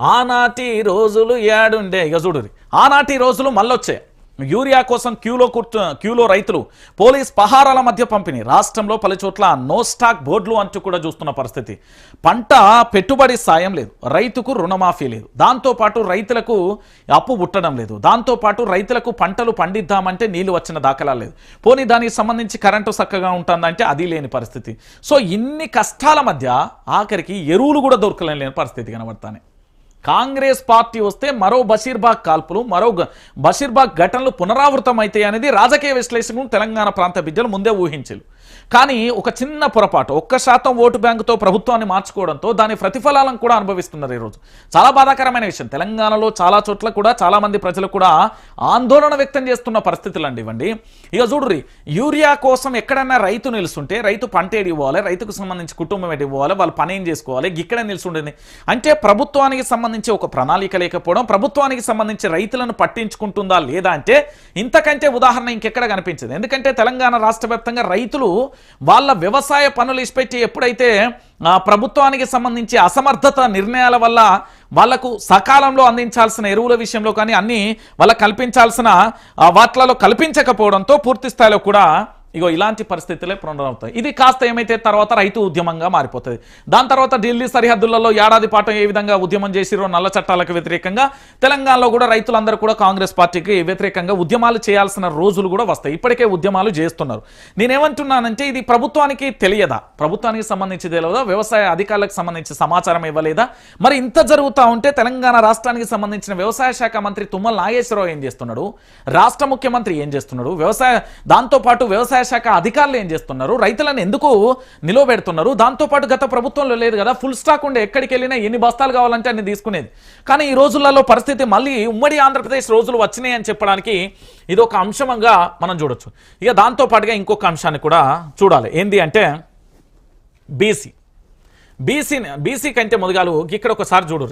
ఆనాటి రోజులు ఏడుండే. ఇక చూడుది ఆనాటి రోజులు మళ్ళొచ్చాయి యూరియా కోసం క్యూలో కూర్చు క్యూలో రైతులు పోలీస్ పహారాల మధ్య పంపిణీ. రాష్ట్రంలో పలుచోట్ల నో స్టాక్ బోర్డులు అంటూ కూడా చూస్తున్న పరిస్థితి. పంట పెట్టుబడి సాయం లేదు. రైతుకు రుణమాఫీ లేదు. దాంతోపాటు రైతులకు అప్పు పుట్టడం లేదు. దాంతోపాటు రైతులకు పంటలు పండిద్దామంటే నీళ్ళు వచ్చిన దాఖలా లేదు. పోనీ దానికి సంబంధించి కరెంటు చక్కగా ఉంటుందంటే అది లేని పరిస్థితి. సో ఇన్ని కష్టాల మధ్య ఆఖరికి ఎరువులు కూడా దొరకలేని పరిస్థితి కనబడతానే. కాంగ్రెస్ పార్టీ వస్తే మరో బషీర్బాగ్ కాల్పులు మరో బషీర్బాగ్ ఘటనలు పునరావృతం అవుతాయి అనేది రాజకీయ విశ్లేషకులు తెలంగాణ ప్రాంత బిడ్డలు ముందే ఊహించారు. కానీ ఒక చిన్న పొరపాటు ఒక్క శాతం ఓటు బ్యాంకుతో ప్రభుత్వాన్ని మార్చుకోవడంతో దాని ప్రతిఫలాలను కూడా అనుభవిస్తున్నారు ఈరోజు చాలా బాధాకరమైన విషయం. తెలంగాణలో చాలా చోట్ల కూడా చాలా మంది ప్రజలు కూడా ఆందోళన వ్యక్తం చేస్తున్న పరిస్థితులు అండి ఇవ్వండి ఇక చూడ్రి యూరియా కోసం ఎక్కడైనా రైతు నిలుస్తుంటే రైతు పంట ఏడి ఇవ్వాలి రైతుకు సంబంధించి కుటుంబం ఎటు ఇవ్వాలి వాళ్ళు పని ఏం చేసుకోవాలి ఇక్కడ నిలుచుండేది అంటే ప్రభుత్వానికి సంబంధించి ఒక ప్రణాళిక లేకపోవడం ప్రభుత్వానికి సంబంధించి రైతులను పట్టించుకుంటుందా లేదా అంటే ఇంతకంటే ఉదాహరణ ఇంకెక్కడ కనిపించదు. ఎందుకంటే తెలంగాణ రాష్ట్ర వ్యాప్తంగా రైతులు వాళ్ళ వ్యవసాయ పనులు ఇస్పెట్టి ఎప్పుడైతే ప్రభుత్వానికి సంబంధించి అసమర్థత నిర్ణయాల వల్ల వాళ్ళకు సకాలంలో అందించాల్సిన ఎరువుల విషయంలో కానీ అన్ని వాళ్ళకు కల్పించాల్సిన వాట్లలో కల్పించకపోవడంతో పూర్తి స్థాయిలో కూడా ఇగో ఇలాంటి పరిస్థితులే పునరావుతాయి ఇది కాస్త ఏమైతే తర్వాత రైతు ఉద్యమంగా మారిపోతుంది. దాని తర్వాత ఢిల్లీ సరిహద్దులలో ఏడాది పాటు ఏ విధంగా ఉద్యమం చేసిరో నల్ల చట్టాలకు వ్యతిరేకంగా తెలంగాణలో కూడా రైతులందరూ కూడా కాంగ్రెస్ పార్టీకి వ్యతిరేకంగా ఉద్యమాలు చేయాల్సిన రోజులు కూడా వస్తాయి. ఇప్పటికే ఉద్యమాలు చేస్తున్నారు. నేనేమంటున్నానంటే ఇది ప్రభుత్వానికి తెలియదా? ప్రభుత్వానికి సంబంధించి తెలియదా? వ్యవసాయ అధికారులకు సంబంధించి సమాచారం ఇవ్వలేదా? మరి ఇంత జరుగుతూ ఉంటే తెలంగాణ రాష్ట్రానికి సంబంధించిన వ్యవసాయ శాఖ మంత్రి తుమ్మల నాగేశ్వరరావు ఏం చేస్తున్నాడు? రాష్ట్ర ముఖ్యమంత్రి ఏం చేస్తున్నాడు? వ్యవసాయ దాంతోపాటు వ్యవసాయ శాఖ అధికారులు ఏం చేస్తున్నారు? రైతులను ఎందుకు నిలవబెడుతున్నారు? దాంతోపాటు గత ప్రభుత్వంలో లేదు కదా ఫుల్ స్టాక్ ఉండే ఎక్కడికి వెళ్ళినా ఎన్ని బస్తాలు కావాలంటే అన్ని తీసుకునేది. కానీ ఈ రోజులలో పరిస్థితి మళ్ళీ ఉమ్మడి ఆంధ్రప్రదేశ్ రోజులు వచ్చినాయి అని చెప్పడానికి ఇది ఒక అంశంగా మనం చూడొచ్చు. ఇక దాంతోపాటుగా ఇంకొక అంశాన్ని కూడా చూడాలి. ఏంది అంటే బీసీ. బీసీ బీసీ కంటే మొదగాలు ఇక్కడ ఒకసారి చూడు